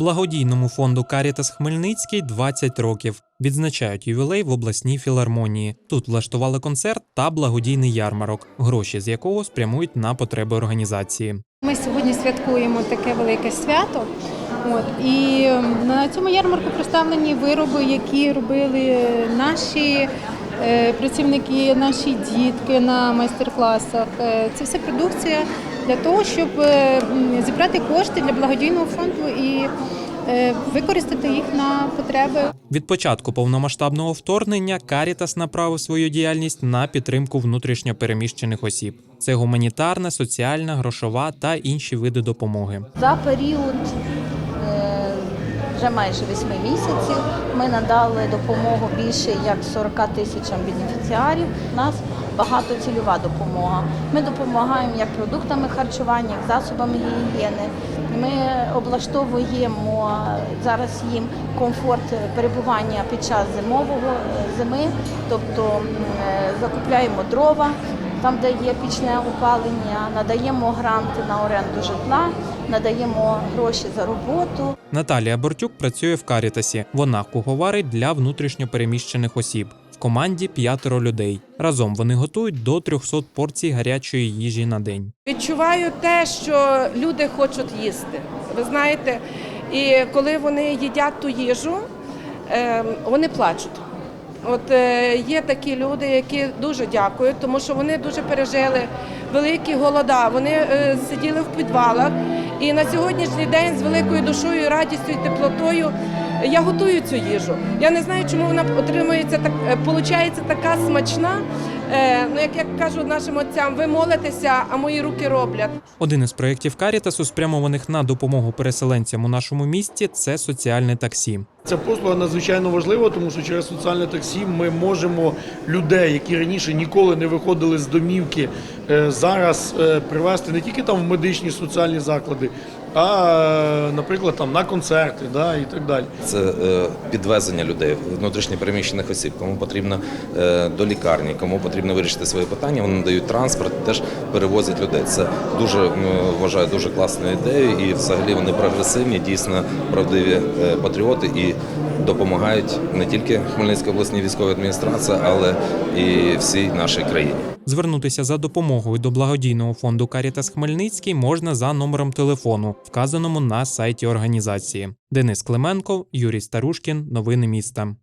Благодійному фонду Карітас Хмельницький 20 років. Відзначають ювілей в обласній філармонії. Тут влаштували концерт та благодійний ярмарок, гроші з якого спрямують на потреби організації. Ми сьогодні святкуємо таке велике свято. От і ем, на цьому ярмарку представлені вироби, які робили наші е, працівники, наші дітки на майстер-класах. Е, Це все продукція для того, щоб е, зібрати кошти для благодійного фонду і е, використати їх на потреби Від початку повномасштабного вторгнення Карітас направив свою діяльність на підтримку внутрішньопереміщених осіб. Це гуманітарна, соціальна, грошова та інші види допомоги. За період е, вже майже 8 місяців ми надали допомогу більше як 40 тисячам бенефіціарів. У нас багатоцільова допомога. Ми допомагаємо як продуктами харчування, як засобами гігієни. Ми облаштовуємо зараз їм комфорт перебування під час зимового е, зими, тобто е, закупляємо дрова там, де є пічне опалення, надаємо гранти на оренду житла, надаємо гроші за роботу. Наталія Бортюк працює в Карітасі. Вона куховарить для внутрішньопереміщених осіб. Команді п'ятеро людей. Разом вони готують до 300 порцій гарячої їжі на день. Відчуваю те, що люди хочуть їсти. Ви знаєте, і коли вони їдять ту їжу, е, вони плачуть. От е, є такі люди, які дуже дякують, тому що вони дуже пережили великі голода. Вони е, сиділи в підвалах, і на сьогоднішній день з великою душою, радістю і теплотою я готую цю їжу. Я не знаю, чому вона отримується так, виходить, получається така смачна. Е, ну, як я кажу нашим отцям, ви молитеся, а мої руки роблять. Один із проєктів Карітасу, спрямованих на допомогу переселенцям у нашому місті, це соціальне таксі. Ця послуга надзвичайно важлива, тому що через соціальне таксі ми можемо людей, які раніше ніколи не виходили з домівки, е, зараз е, привезти не тільки там в медичні соціальні заклади, а, е, наприклад, там на концерти, да, і так далі. Це підвезення людей, внутрішньопереміщених осіб, кому потрібно до лікарні, кому потрібно вирішити свої питання. Вони надають транспорт, теж перевозять людей. Це дуже вважаю дуже класною ідеєю, і взагалі вони прогресивні, дійсно правдиві патріоти і допомагають не тільки Хмельницька обласна військова адміністрація, але і всій нашій країні. Звернутися за допомогою до благодійного фонду Карітас Хмельницький можна за номером телефону, вказаному на сайті організації. Денис Клименко, Юрій Старушкін. Новини міста.